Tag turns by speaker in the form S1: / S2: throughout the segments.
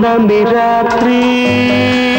S1: बंदा मेरा प्रिय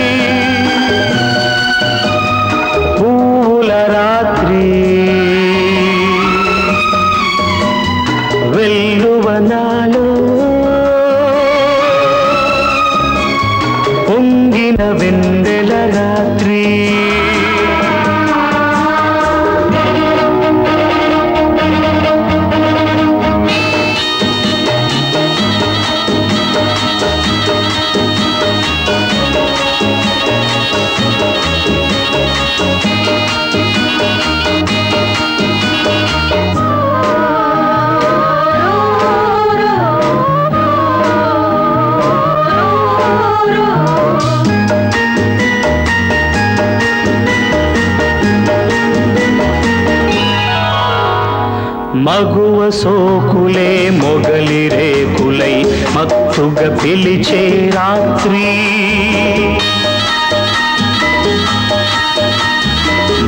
S1: సోకులే మొగలి రేకులై మత్తుగా పిలిచే రాత్రి.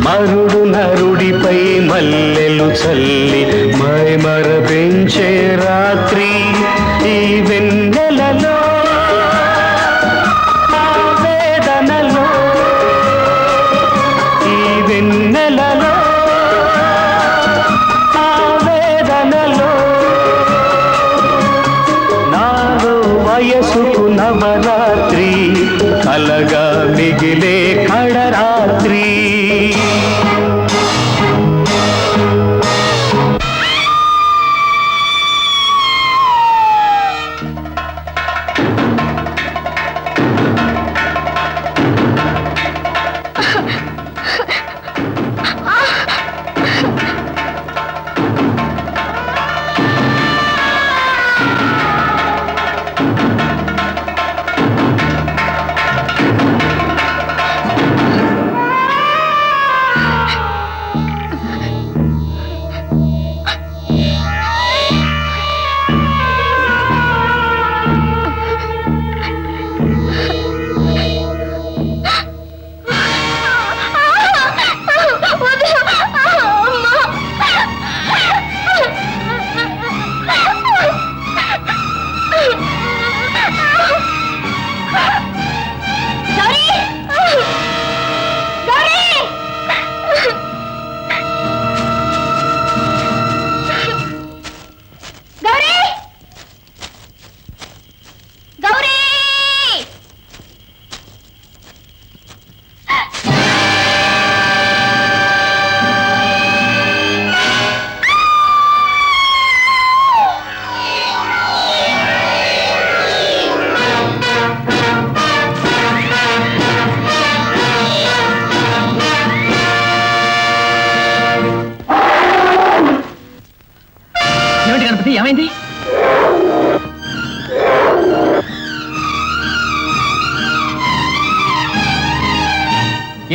S1: మరుడు నరుడిపై మల్లెలు చల్లి మైమర పెంచే రాత్రి. నవరాత్రి కలగా మిగిలే కడరాత్రి.
S2: ఏమైంది?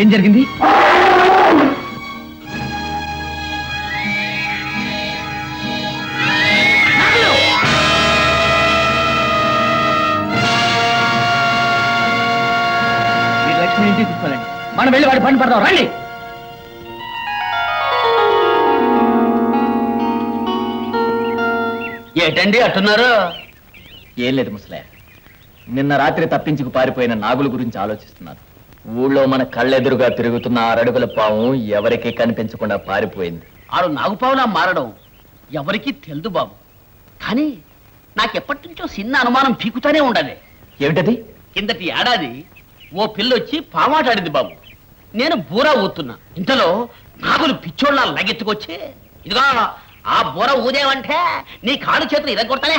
S2: ఏం జరిగింది? మనం వెళ్ళి వాడి పని పడదాం. రండి.
S3: ఏటండి అట్టున్నారు?
S2: ఏం లేదు ముసలే నిన్న రాత్రి తప్పించుకు పారిపోయిన నాగుల గురించి ఆలోచిస్తున్నాను ఊళ్ళో మన కళ్ళెదురుగా తిరుగుతున్న ఆరడుగుల పాము ఎవరికీ కనిపించకుండా పారిపోయింది.
S3: ఆడు నాగుపావులా మారడం ఎవరికీ తెలుదు బాబు. కానీ నాకెప్పటి నుంచో చిన్న అనుమానం పీకుతానే ఉండదు
S2: ఏమిటది?
S3: కిందటి ఏడాది ఓ పిల్లొచ్చి పామాటాడింది బాబు. నేను బూరా ఊతున్నా. ఇంతలో నాగులు పిచ్చోళ్ళ లగెత్తుకొచ్చి ఇదిగో ఆ బుర ఊదేవంటే నీ కాలు చేతులు ఇరగొడతానే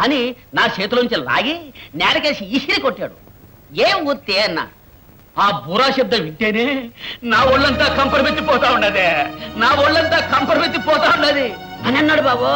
S3: అని నా చేతిలోంచి లాగి నేలకేసి ఇసిరి కొట్టాడు. ఏం ఊతే అన్నా? ఆ బురా శబ్దం వింటేనే నా ఒళ్ళంతా కంపరమెత్తిపోతా ఉన్నది. నా ఒళ్ళంతా కంపరమెత్తిపోతా ఉన్నది. అని అన్నాడు బాబు.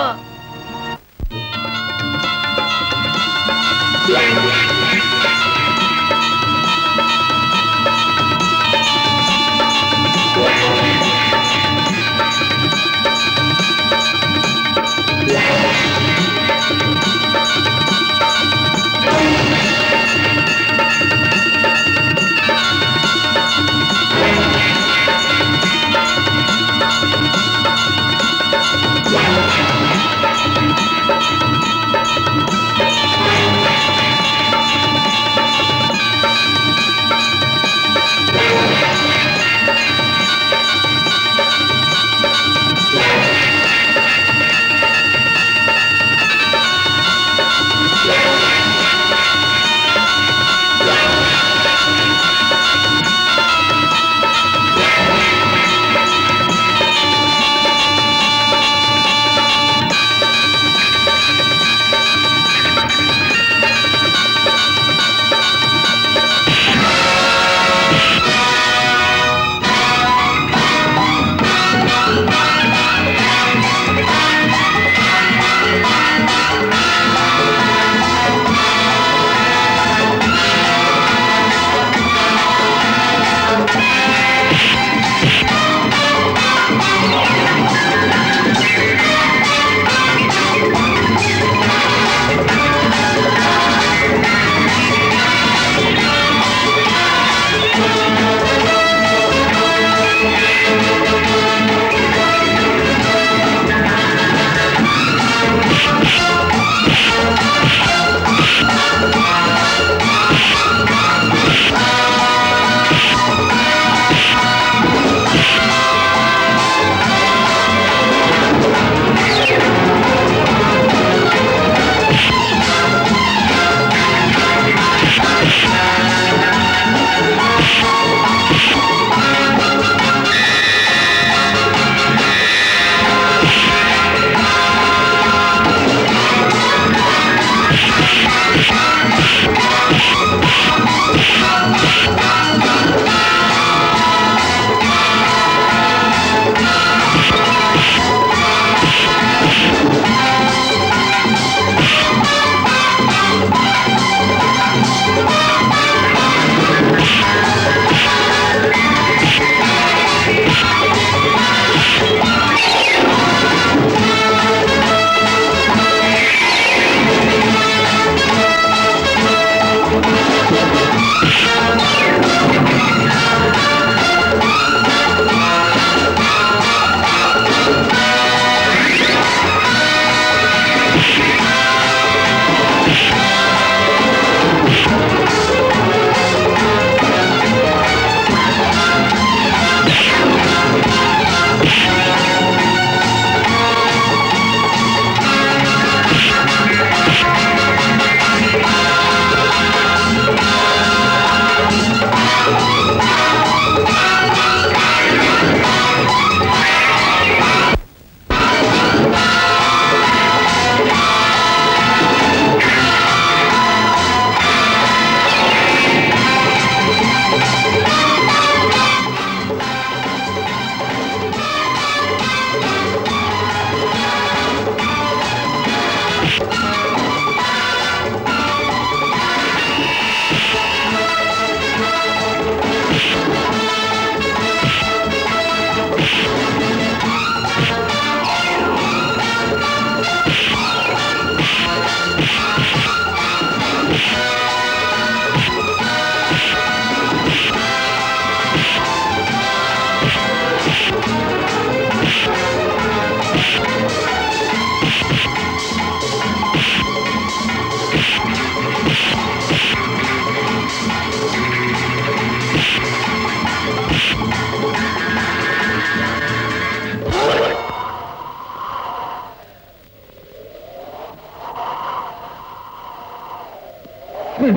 S1: తీసుకో.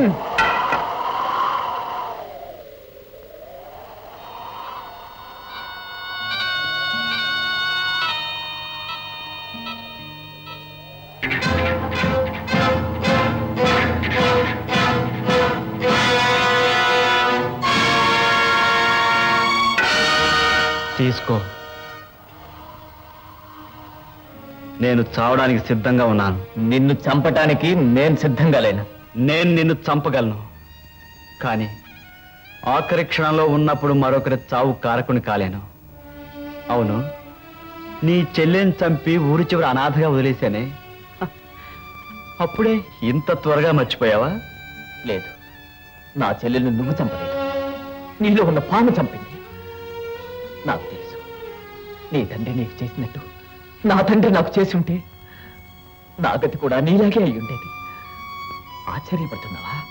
S1: నేను చావడానికి సిద్ధంగా ఉన్నాను.
S2: నిన్ను చంపటానికి నేను సిద్ధంగా లేను.
S1: నేను నిన్ను చంపగలను. కానీ ఆఖరి క్షణంలో ఉన్నప్పుడు మరొకరి చావు కారకుని కాలేను. అవును నీ చెల్లెని చంపి ఊరి చివరి అనాథగా వదిలేశానే. అప్పుడే ఇంత త్వరగా మర్చిపోయావా?
S2: లేదు నా చెల్లెల్ని నువ్వు చంపలేదు. నీలో ఉన్న పాము చంపింది. నాకు తెలుసు నీ తండ్రి నీకు చేసినట్టు నా తండ్రి నాకు చేసి ఉంటే నా గతి కూడా నీలాగే అయి ఉండేది ఆశ్చర్యపడుతున్నావా?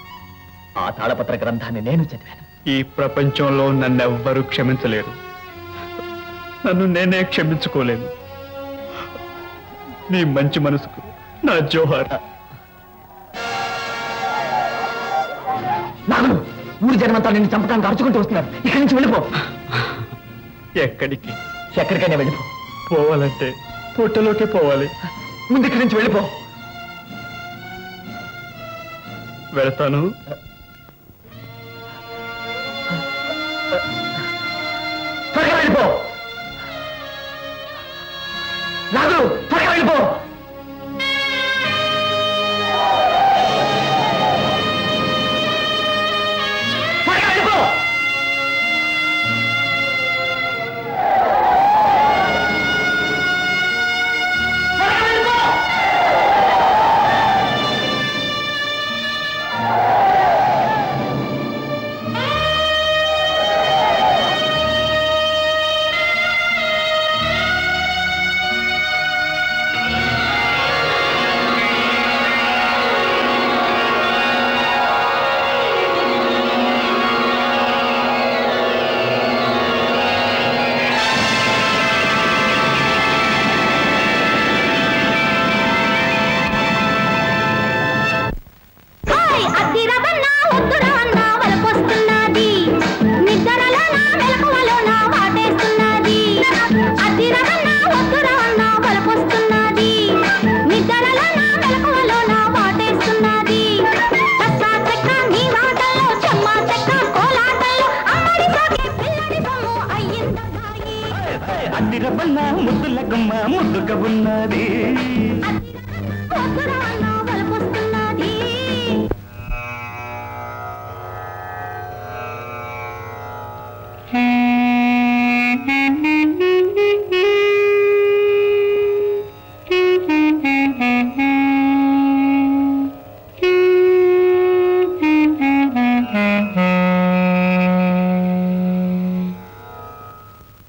S2: ఆ తాళపత్ర గ్రంథాన్ని నేను చదివాను.
S1: ఈ ప్రపంచంలో నన్నెవ్వరూ క్షమించలేరు. నన్ను నేనే క్షమించుకోలేను. నీ మంచి మనసుకు నా జోహార్.
S2: నాగులు ఊరి జనమంతా నిన్ను చంపడానికి అరుచుకుంటూ వస్తున్నారు. ఇక్కడి నుంచి వెళ్ళిపో.
S1: ఎక్కడికి?
S2: ఎక్కడికైనా వెళ్ళిపో.
S1: పోవాలంటే పుట్టలోకే పోవాలి.
S2: ముందు ఇక్కడి నుంచి వెళ్ళిపో.
S1: వెళతాను.
S2: త్వరగా వెళ్ళిపో. నాదు త్వరగా వెళ్ళిపో.